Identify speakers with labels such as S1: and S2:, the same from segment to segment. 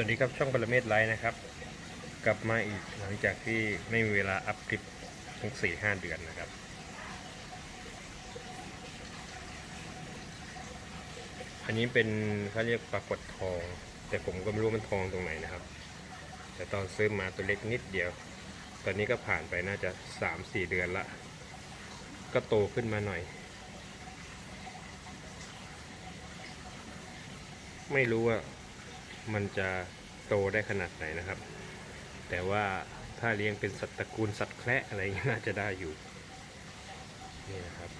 S1: วัสดีครับช่องปรเมศไลฟ์นะครับ กลับมาอีกหลังจากที่ไม่มีเวลาอัพคลิปทั้งสี่ห้าเดือนนะครับ อันนี้เป็นเขาเรียกปรากฏทอง แต่ผมก็ไม่รู้มันทองตรงไหนนะครับ แต่ตอนซื้อมาตัวเล็กนิดเดียว ตอนนี้ก็ผ่านไปน่าจะสามสี่เดือนละ ก็โตขึ้นมาหน่อย ไม่รู้ว่า มันจะโตได้ขนาดไหนนะครับ แต่ว่าถ้าเลี้ยงเป็นสัตว์ตระกูลสัตว์แคระอะไรเงี้ยน่าจะได้อยู่นี่นะครับ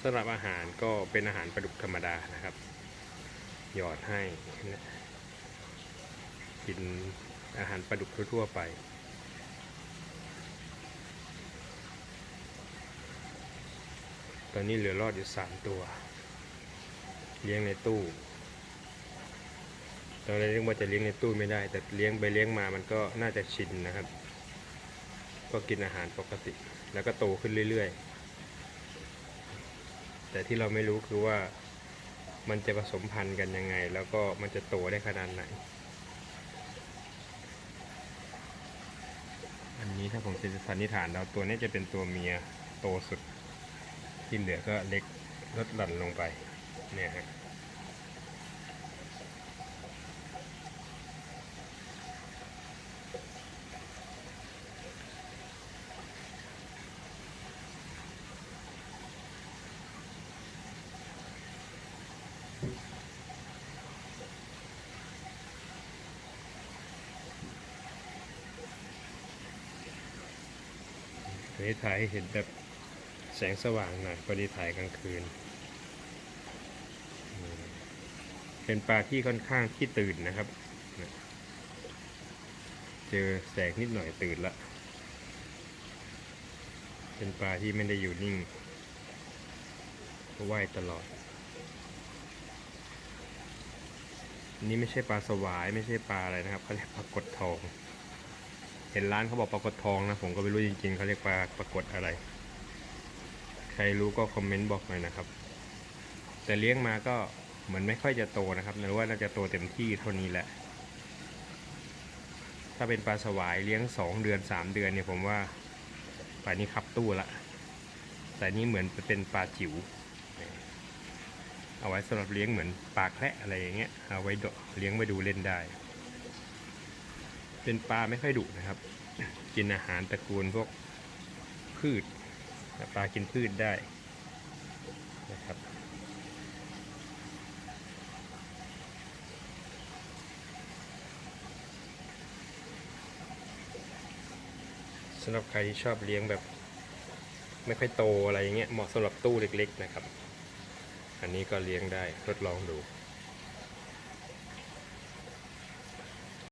S1: สำหรับอาหารก็เป็นอาหารปลาดุกธรรมดานะครับ หยอดให้นะกินอาหารปลาดุกทั่วๆไปตอนนี้เหลือรอดอยู่สามตัว เลี้ยงในตู้ ตอนแรกนึกว่าจะเลี้ยงในตู้ไม่ได้ แต่เลี้ยงไปเลี้ยงมามันก็น่าจะชินนะครับ ก็กินอาหารปกติ แล้วก็โตขึ้นเรื่อยๆ แต่ที่เราไม่รู้คือว่ามันจะผสมพันธุ์กันยังไง แล้วก็มันจะโตได้ขนาดไหน อันนี้ถ้าผมสันนิษฐานเราตัวนี้จะเป็นตัวเมียโตสุด ที่เหลือก็เล็กลดหลั่นลงไปเนี่ยฮะ อันนี้ถ่ายให้เห็นแบบแสงสว่างหน่อยพอดีถ่ายกลางคืน เป็นปลาที่ค่อนข้างที่ตื่นนะครับ เจอแสงนิดหน่อยตื่นละ เป็นปลาที่ไม่ได้อยู่นิ่งว่ายตลอดนนี้ไม่ใช่ปลาสวายไม่ใช่ปลาอะไรนะครับเขาเรียกปลากดทอง เห็นร้านเขาบอกปรากฏทองนะผมก็ไม่รู้จริงๆเขาเรียกปลาปรากฏอะไร ใครรู้ก็คอมเมนต์บอกหน่อยนะครับ แต่เลี้ยงมาก็เหมือนไม่ค่อยจะโตนะครับหรือว่าน่าจะโตเต็มที่เท่านี้แหละ ถ้าเป็นปลาสวายเลี้ยงสองเดือนสามเดือนเนี่ยผมว่าปลานี้คับตู้ละ แต่นี่เหมือนเป็นปลาจิ๋วเอาไว้สำหรับเลี้ยงเหมือนปลาแคระอะไรอย่างเงี้ยเอาไว้เลี้ยงไว้ดูเล่นได้ เป็นปลาไม่ค่อยดุนะครับ กินอาหารตระกูลพวกพืชปลากินพืชได้นะครับสำหรับใครที่ชอบเลี้ยงแบบ ไม่ค่อยโตอะไรอย่างเงี้ยเหมาะสำหรับตู้เล็กๆนะครับ อันนี้ก็เลี้ยงได้ทดลองดู